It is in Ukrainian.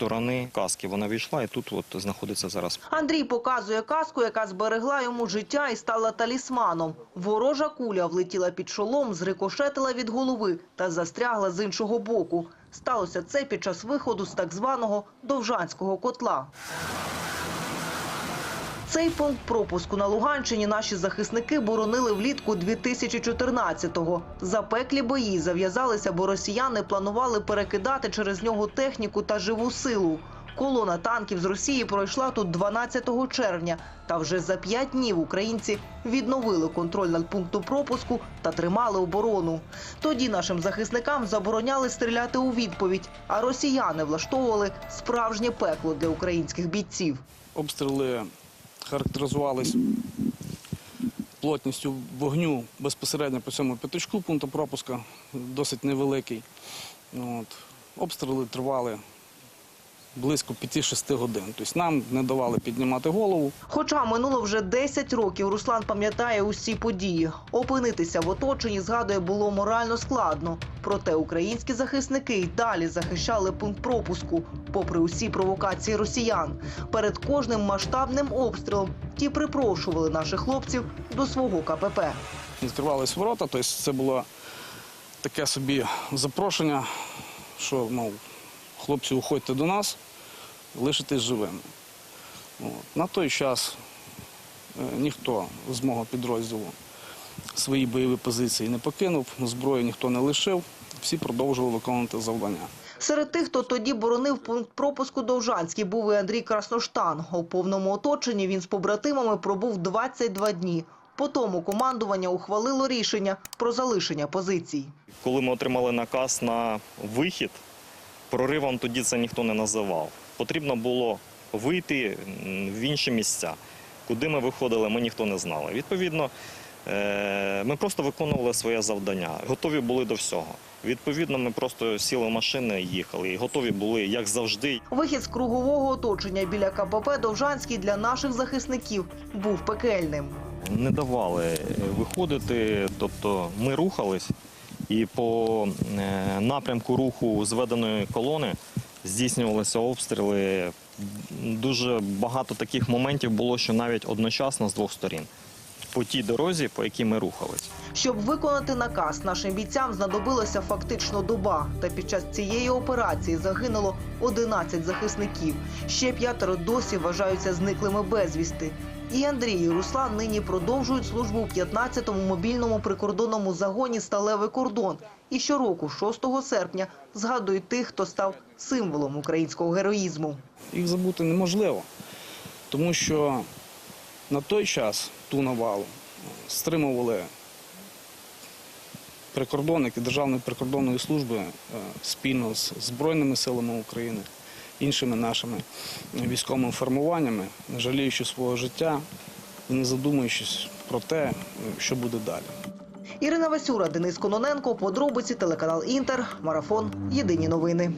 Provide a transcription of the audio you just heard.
сторони каски вона війшла, і тут от знаходиться зараз. Андрій показує каску, яка зберегла йому життя і стала талісманом. Ворожа куля влетіла під шолом, зрикошетила від голови та застрягла з іншого боку. Сталося це під час виходу з так званого Довжанського котла. Цей пункт пропуску на Луганщині наші захисники боронили влітку 2014-го. Запеклі бої зав'язалися, бо росіяни планували перекидати через нього техніку та живу силу. Колона танків з Росії пройшла тут 12 червня. Та вже за п'ять днів українці відновили контроль над пунктом пропуску та тримали оборону. Тоді нашим захисникам забороняли стріляти у відповідь, а росіяни влаштовували справжнє пекло для українських бійців. Обстріли характеризувались плотністю вогню безпосередньо по цьому п'ятачку пункту пропуска, досить невеликий. От. Обстріли тривали близько 5-6 годин. Тобто нам не давали піднімати голову. Хоча минуло вже 10 років, Руслан пам'ятає усі події. Опинитися в оточенні, згадує, було морально складно. Проте українські захисники й далі захищали пункт пропуску, попри усі провокації росіян. Перед кожним масштабним обстрілом ті припрошували наших хлопців до свого КПП. Відкривались ворота, тобто це було таке собі запрошення, що мов, хлопці, уходьте до нас, лишитесь живими. От. На той час е, ніхто з мого підрозділу свої бойові позиції не покинув, зброю ніхто не лишив, всі продовжували виконувати завдання. Серед тих, хто тоді боронив пункт пропуску Довжанський, був і Андрій Красноштан. У повному оточенні він з побратимами пробув 22 дні. По тому командування ухвалило рішення про залишення позицій. Коли ми отримали наказ на вихід, проривом тоді це ніхто не називав. Потрібно було вийти в інші місця. Куди ми виходили, ми ніхто не знали. Відповідно, е, ми просто виконували своє завдання, готові були до всього. Відповідно, ми просто сіли в машини і їхали. І готові були, як завжди, Вихід з кругового оточення біля КПП Довжанський для наших захисників був пекельним. не давали виходити. Тобто ми рухались, і по е, напрямку руху зведеної колони здійснювалися обстріли. Дуже багато таких моментів було, що навіть одночасно з двох сторін. По тій дорозі, по якій ми рухались. Щоб виконати наказ, нашим бійцям знадобилося фактично доба. Та під час цієї операції загинуло 11 захисників. Ще п'ятеро досі вважаються зниклими безвісти. І Андрій і Руслан нині продовжують службу у 15-му мобільному прикордонному загоні «Сталевий кордон». І щороку, 6 серпня, згадують тих, хто став символом українського героїзму. Їх забути неможливо, тому що на той час ту навалу стримували прикордонники Державної прикордонної служби е, спільно з Збройними силами України, іншими нашими військовими формуваннями, не жаліючи свого життя і не задумуючись про те, що буде далі. Ірина Васюра, Денис Кононенко, подробиці, телеканал Інтер, Марафон, Єдині новини.